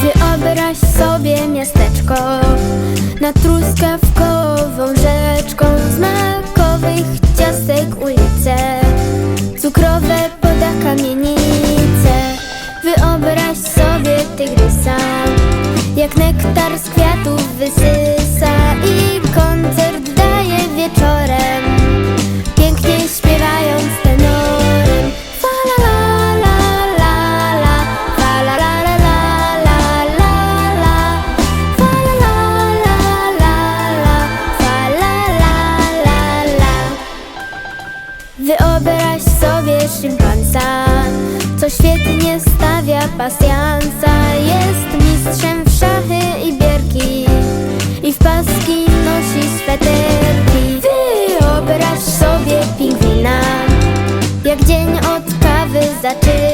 Wyobraź sobie miasteczko Nad truskawkową rzeczką Z ciastek ulice Cukrowe poda kamienice. Wyobraź sobie tygrysa Jak nektar z kwiatów wysysa i ko Wyobraź sobie szympansa, co świetnie stawia pasjansa. Jest mistrzem w szachy i bierki i w paski nosi sweterki. Wyobraź sobie pingwina, jak dzień od kawy zaczyna,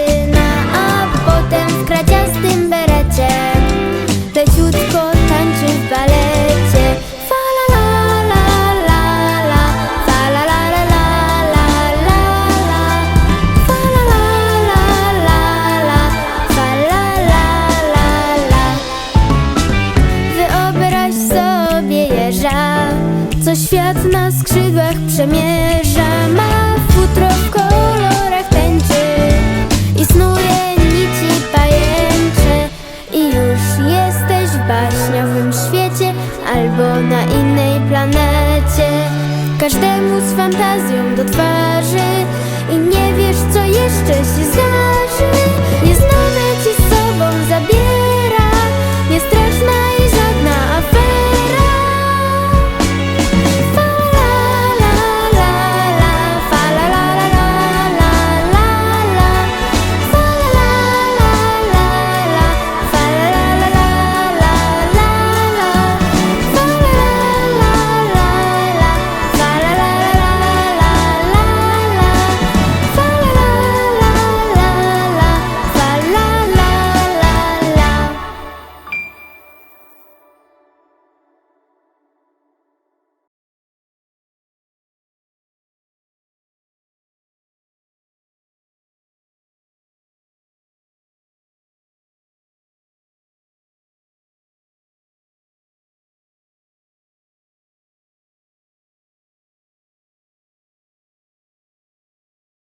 świat na skrzydłach przemierza. Ma futro w kolorach tęczy i snuje nici pajęcze. I już jesteś w baśniowym świecie albo na innej planecie. Każdemu z fantazją do twarzy i nie wiesz, co jeszcze się zdarzy.